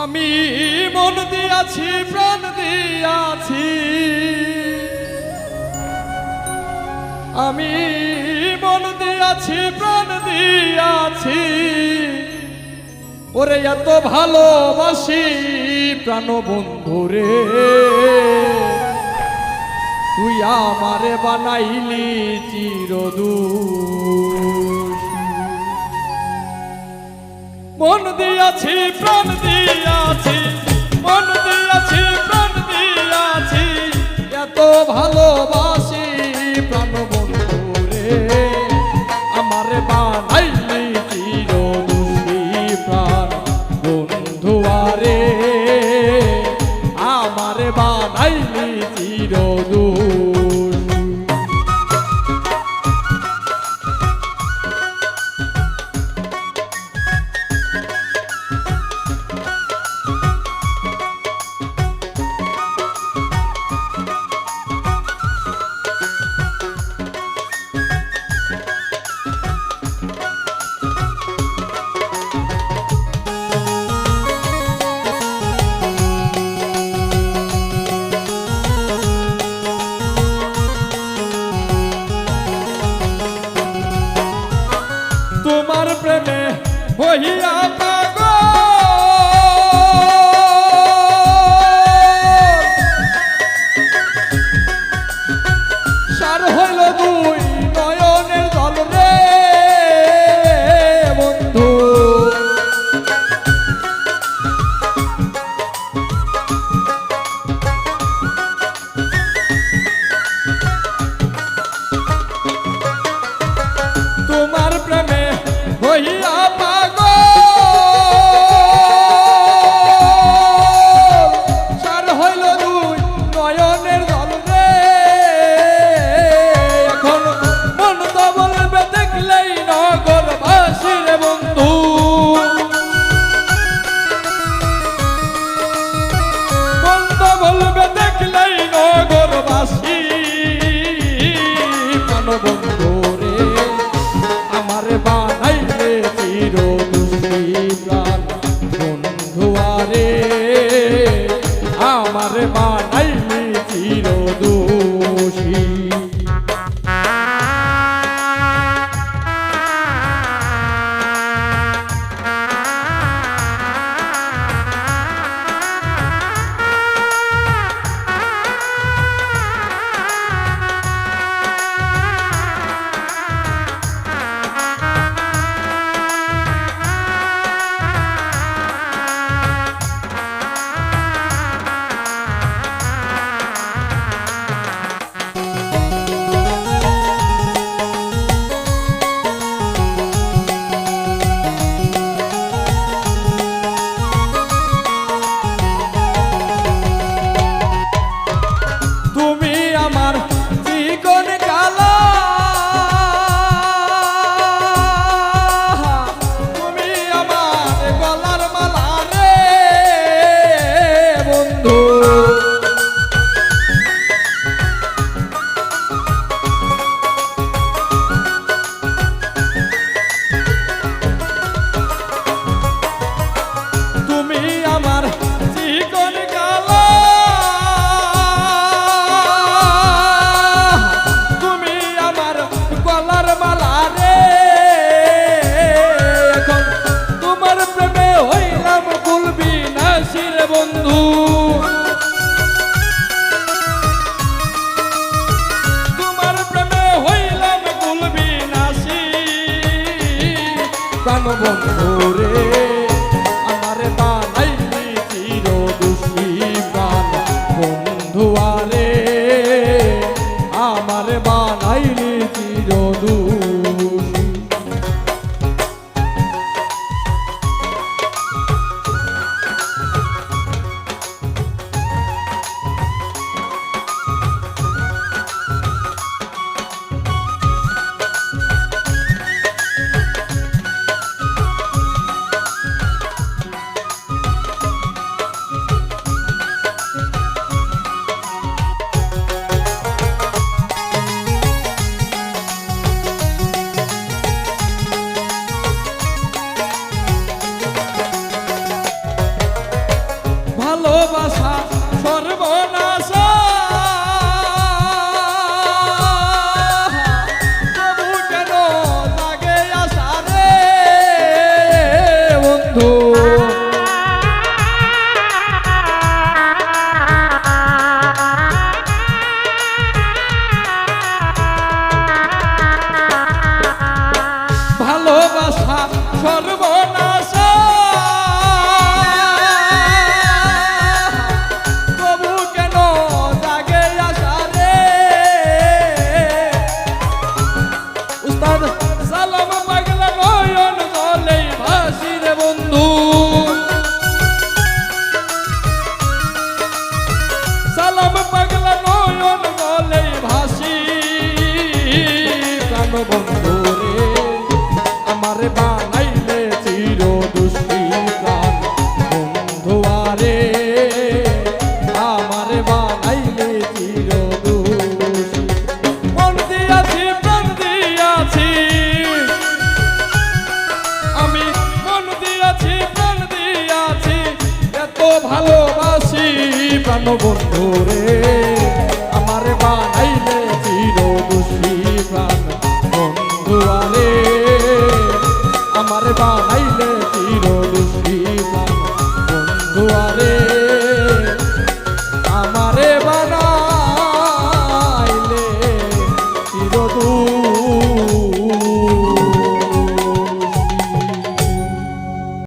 আমি মন দিয়াছি, প্রাণ দিয়াছি। আমি মন দিয়াছি, প্রাণ দিয়াছি। ওরে এত ভালোবাসি প্রাণ বন্ধু রে। তুই আমারে বানাইলি চিরদূষী মন দিয়াছি প্রাণ দিয়াছি মন দিয়াছি প্রাণ দিয়াছি। এত ভালোবাসি ওরে প্রাণ বন্ধু রে? আমারে বানাইলে চির দুষ্টি বন্ধু আরে, আমারে বানাইলে চির দুষ্টি মন দিয়াছি, প্রাণ আমি মন দিয়াছি, প্রাণ দিয়াছি। এত ভালোবাসি প্রাণ রে? আমার বানাইলে চির দুষি প্রাণ। কুয়ারে আমার বাবা